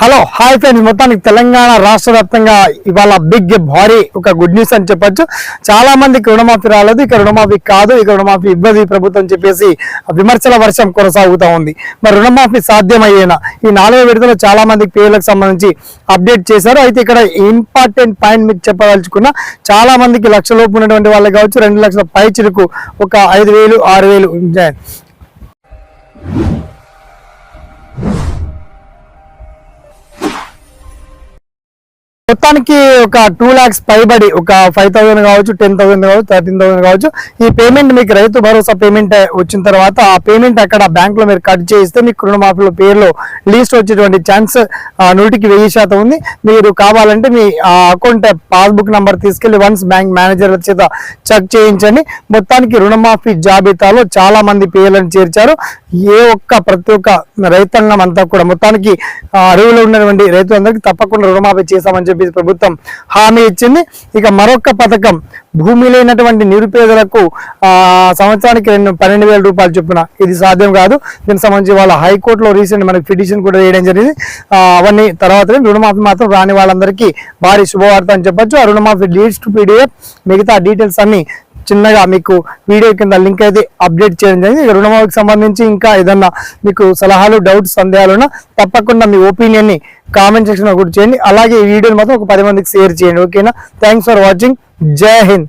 Hello hi friends. మొత్తానికి తెలంగాణ రాష్ట్ర వ్యాప్తంగా ఇవాళ బిగ్ భారీ ఒక గుడ్ న్యూస్ అని చెప్పొచ్చు. చాలా మందికి రుణమాఫీ రాలేదు. ఇక రుణమాఫీ కాదు. ఇక రుణమాఫీ ఇవ్వదు ప్రభుత్వం చెప్పేసి విమర్శల వర్షం కొనసాగుతా ఉంది. మరి రుణమాఫీ సాధ్యమయ్యేనా? ఈ నాలుగో విడతలో చాలా మందికి పేర్లకు సంబంధించి అప్డేట్ చేశారు. అయితే ఇక్కడ ఇంపార్టెంట్ పాయింట్ మీకు చెప్పదలుచుకున్న చాలా మందికి లక్షలోపు ఉన్నటువంటి వాళ్ళు కావచ్చు. రెండు లక్షల పై చిరుకు ఒక ఐదు వేలు ఆరు వేలు మొత్తానికి ఒక టూ ల్యాక్స్ పైబడి ఒక ఫైవ్ థౌసండ్ కావచ్చు టెన్ థౌసండ్ కావచ్చు థర్టీన్ థౌసండ్ కావచ్చు ఈ పేమెంట్ మీకు రైతు భరోసా పేమెంట్ వచ్చిన తర్వాత ఆ పేమెంట్ అక్కడ బ్యాంకులో మీరు కట్ చేయిస్తే మీకు రుణమాఫీలో పేరులో లీస్ట్ వచ్చేటువంటి ఛాన్స్ నూటికి వెయ్యి శాతం ఉంది. మీరు కావాలంటే మీ అకౌంట్ పాస్బుక్ నెంబర్ తీసుకెళ్ళి వన్స్ బ్యాంక్ మేనేజర్ చేత చెక్ చేయించండి. మొత్తానికి రుణమాఫీ జాబితాలో చాలా మంది పేర్లను చేర్చారు. ఏ ఒక్క ప్రతి ఒక్క రైతాంగం అంతా కూడా మొత్తానికి ఆ, అడవిలో ఉన్నటువంటి రైతులందరికీ తప్పకుండా రుణమాఫీ చేశామని చెప్పి ప్రభుత్వం హామీ ఇచ్చింది. ఇక మరొక పథకం భూమి లేనటువంటి నిరుపేదలకు ఆ సంవత్సరానికి రెండు పన్నెండు వేల రూపాయలు చొప్పున. ఇది సాధ్యం కాదు. దీనికి సంబంధించి వాళ్ళ హైకోర్టులో రీసెంట్ మనకి పిటిషన్ కూడా వేయడం జరిగింది. అవన్నీ తర్వాత రుణమాఫీ మాత్రం రాని వాళ్ళందరికీ భారీ శుభవార్త అని చెప్పొచ్చు. ఆ రుణమాఫీ లీడ్స్ టు పీడిఎఫ్ మిగతా డీటెయిల్స్ అన్ని చిన్నగా మీకు వీడియో కింద లింక్ అయితే అప్డేట్ చేయడం జరిగింది. ఇక రుణమాఫీకి సంబంధించి ఇంకా ఏదన్నా మీకు సలహాలు డౌట్స్ సందేహాలున్నా తప్పకుండా మీ ఒపీనియన్ని కామెంట్ సెక్షన్లో కూడా చేయండి. అలాగే ఈ వీడియోని మాత్రం ఒక పది మందికి షేర్ చేయండి. ఓకేనా? Thanks for watching. జై హింద్.